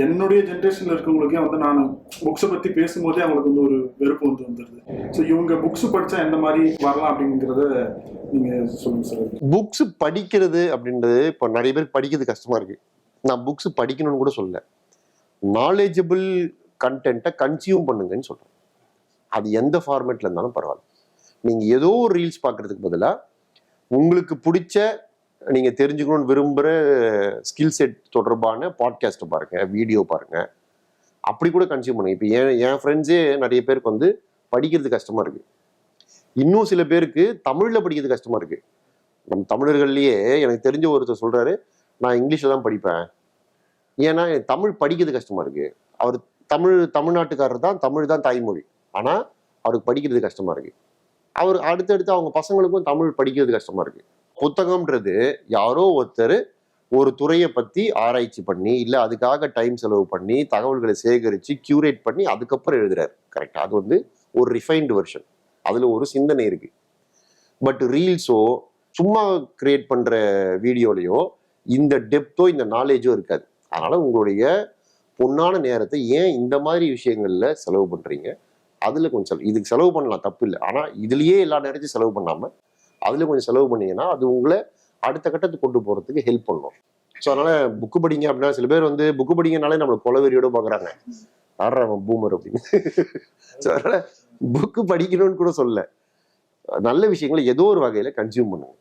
என்னுடைய ஜென்ரேஷன்ல இருக்கவங்களுக்கே வந்து நான் புக்ஸை பத்தி பேசும்போதே அவங்களுக்கு வந்து ஒரு வெறுப்பு வந்து வந்துருது. ஸோ இவங்க புக்ஸ் படிச்சா எந்த மாதிரி வரலாம் அப்படிங்கிறத நீங்க சொல்லுங்க சார் புக்ஸ் படிக்கிறது அப்படின்றது இப்போ நிறைய பேருக்கு படிக்கிறது கஷ்டமா இருக்கு. நான் புக்ஸ் படிக்கணும்னு கூட சொல்ல நாலேஜபிள் கண்டென்ட்டை கன்சியூம் பண்ணுங்கன்னு சொல்றேன் அது எந்த ஃபார்மேட்ல இருந்தாலும் பரவாயில்ல. நீங்க ஏதோ ஒரு ரீல்ஸ் பார்க்கறதுக்கு பதிலாக உங்களுக்கு பிடிச்ச நீங்கள் தெரிஞ்சுக்கணும்னு விரும்புகிற ஸ்கில் செட் தொடர்பான பாட்காஸ்ட்டை பாருங்கள் வீடியோ பாருங்க. அப்படி கூட கன்சியூம் பண்ணுங்க. இப்போ என் என் ஃப்ரெண்ட்ஸே நிறைய பேருக்கு வந்து படிக்கிறது கஷ்டமாக இருக்குது இன்னும் சில பேருக்கு தமிழில் படிக்கிறது கஷ்டமாக இருக்குது நம்ம தமிழர்கள்லேயே எனக்கு தெரிஞ்ச ஒருத்தர் சொல்கிறாரு நான் இங்கிலீஷில் தான் படிப்பேன். ஏன்னா தமிழ் படிக்கிறது கஷ்டமாக இருக்குது அவர் தமிழ் தமிழ்நாட்டுக்காரர் தான் தமிழ் தான் தாய்மொழி. ஆனால் அவருக்கு படிக்கிறது கஷ்டமாக இருக்குது அவர் அடுத்தடுத்து அவங்க பசங்களுக்கும் தமிழ் படிக்கிறது கஷ்டமாக இருக்குது புத்தகம்ன்றது யாரோ ஒருத்தர் ஒரு துறையை பத்தி ஆராய்ச்சி பண்ணி இல்ல அதுக்காக டைம் செலவு பண்ணி தகவல்களை சேகரிச்சு கியூரேட் பண்ணி அதுக்கப்புறம் எழுதுறாரு. கரெக்டா அது வந்து ஒரு ரிஃபைன்டு வெர்ஷன் அதுல ஒரு சிந்தனை இருக்கு. பட் ரீல்ஸோ சும்மா கிரியேட் பண்ற வீடியோலையோ இந்த டெப்த்தோ இந்த நாலேஜோ இருக்காது. அதனால உங்களுடைய பொன்னான நேரத்தை ஏன் இந்த மாதிரி விஷயங்கள்ல செலவு பண்றீங்க? அதுல கொஞ்சம் செலவு இதுக்கு செலவு பண்ணலாம் தப்பு இல்லை ஆனா இதுலயே எல்லா நேரத்தையும் செலவு பண்ணாம அதில் கொஞ்சம் செலவு பண்ணீங்கன்னா அது உங்களை அடுத்த கட்டத்துக்கு கொண்டு போகிறதுக்கு ஹெல்ப் பண்ணும். ஸோ அதனால புக்கு படிங்க அப்படின்னா சில பேர் வந்து புக்கு படிங்கனாலே நம்மளை கொலவெறியோட பார்க்குறாங்க ஆடுறாங்க பூமர் அப்படின்னு. ஸோ அதனால புக்கு படிக்கணும்னு கூட சொல்ல நல்ல விஷயங்களை ஏதோ ஒரு வகையில் கன்சியூம் பண்ணுங்க.